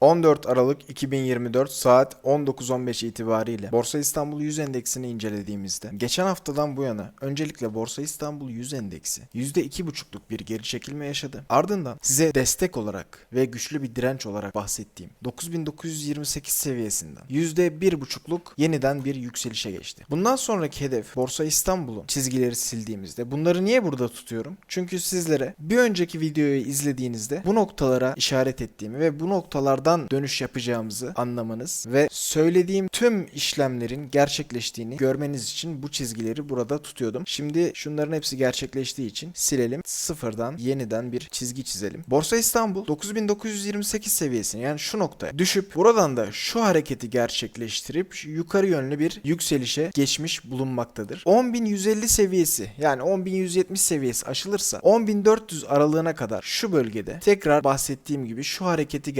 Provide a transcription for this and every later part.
14 Aralık 2024 saat 19.15 itibariyle Borsa İstanbul 100 endeksini incelediğimizde geçen haftadan bu yana öncelikle Borsa İstanbul 100 endeksi %2,5'luk bir geri çekilme yaşadı. Ardından size destek olarak ve güçlü bir direnç olarak bahsettiğim 9928 seviyesinden %1,5'luk yeniden bir yükselişe geçti. Bundan sonraki hedef Borsa İstanbul'un çizgileri sildiğimizde bunları niye burada tutuyorum? Çünkü sizlere bir önceki videoyu izlediğinizde bu noktalara işaret ettiğimi ve bu noktalardan dönüş yapacağımızı anlamanız ve söylediğim tüm işlemlerin gerçekleştiğini görmeniz için bu çizgileri burada tutuyordum. Şimdi şunların hepsi gerçekleştiği için silelim. Sıfırdan yeniden bir çizgi çizelim. Borsa İstanbul 9928 seviyesine yani şu noktaya düşüp buradan da şu hareketi gerçekleştirip yukarı yönlü bir yükselişe geçmiş bulunmaktadır. 10150 seviyesi yani 10170 seviyesi aşılırsa 10400 aralığına kadar şu bölgede tekrar bahsettiğim gibi şu hareketi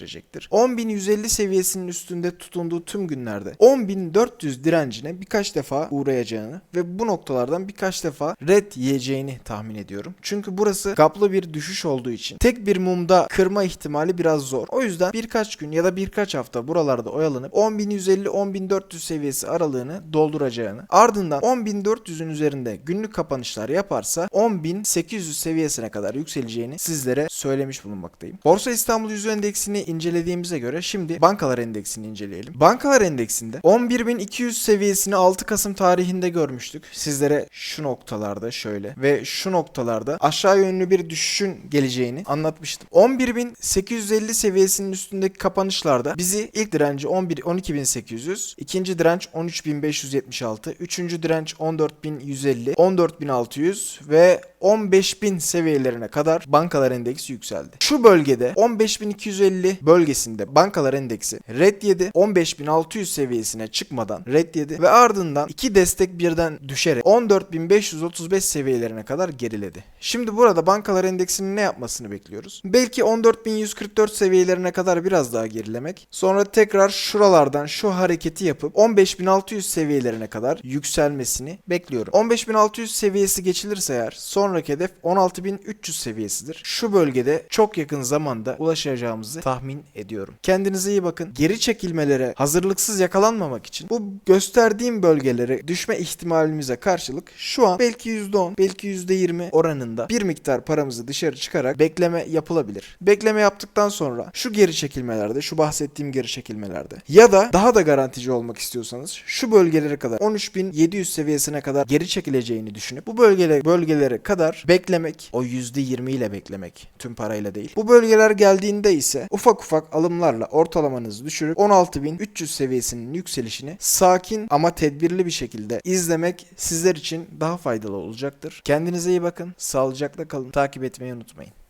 gerçekleştirecektir. 10150 seviyesinin üstünde tutunduğu tüm günlerde 10400 direncine birkaç defa uğrayacağını ve bu noktalardan birkaç defa red yiyeceğini tahmin ediyorum. Çünkü burası kaplı bir düşüş olduğu için tek bir mumda kırma ihtimali biraz zor. O yüzden birkaç gün ya da birkaç hafta buralarda oyalanıp 10150-10400 seviyesi aralığını dolduracağını ardından 10400'ün üzerinde günlük kapanışlar yaparsa 10800 seviyesine kadar yükseleceğini sizlere söylemiş bulunmaktayım. Borsa İstanbul Yüzü Endeksini incelediğimize göre şimdi bankalar endeksini inceleyelim. Bankalar endeksinde 11200 seviyesini 6 Kasım tarihinde görmüştük. Sizlere şu noktalarda şöyle ve şu noktalarda aşağı yönlü bir düşüşün geleceğini anlatmıştım. 11850 seviyesinin üstündeki kapanışlarda bizi ilk direnci 11 12800, ikinci direnç 13576, üçüncü direnç 14150, 14600 ve 15000 seviyelerine kadar bankalar endeksi yükseldi. Şu bölgede 15250 bölgesinde bankalar endeksi red yedi. 15600 seviyesine çıkmadan red yedi ve ardından iki destek birden düşerek 14535 seviyelerine kadar geriledi. Şimdi burada bankalar endeksinin ne yapmasını bekliyoruz? Belki 14144 seviyelerine kadar biraz daha gerilemek. Sonra tekrar şuralardan şu hareketi yapıp 15600 seviyelerine kadar yükselmesini bekliyorum. 15600 seviyesi geçilirse eğer sonraki hedef 16300 seviyesidir. Şu bölgede çok yakın zamanda ulaşacağımızı tahmin ediyorum. Kendinize iyi bakın. Geri çekilmelere hazırlıksız yakalanmamak için bu gösterdiğim bölgelere düşme ihtimalimize karşılık şu an belki %10 belki %20 oranında bir miktar paramızı dışarı çıkarak bekleme yapılabilir. Bekleme yaptıktan sonra şu geri çekilmelerde şu bahsettiğim geri çekilmelerde ya da daha da garantici olmak istiyorsanız şu bölgelere kadar 13700 seviyesine kadar geri çekileceğini düşünüp bu bölgelere bölgelere kadar beklemek o %20 ile beklemek tüm parayla değil. Bu bölgeler geldiğinde ise ufak ufak alımlarla ortalamanızı düşürüp 16300 seviyesinin yükselişini sakin ama tedbirli bir şekilde izlemek sizler için daha faydalı olacaktır. Kendinize iyi bakın. Sağlıcakla kalın. Takip etmeyi unutmayın.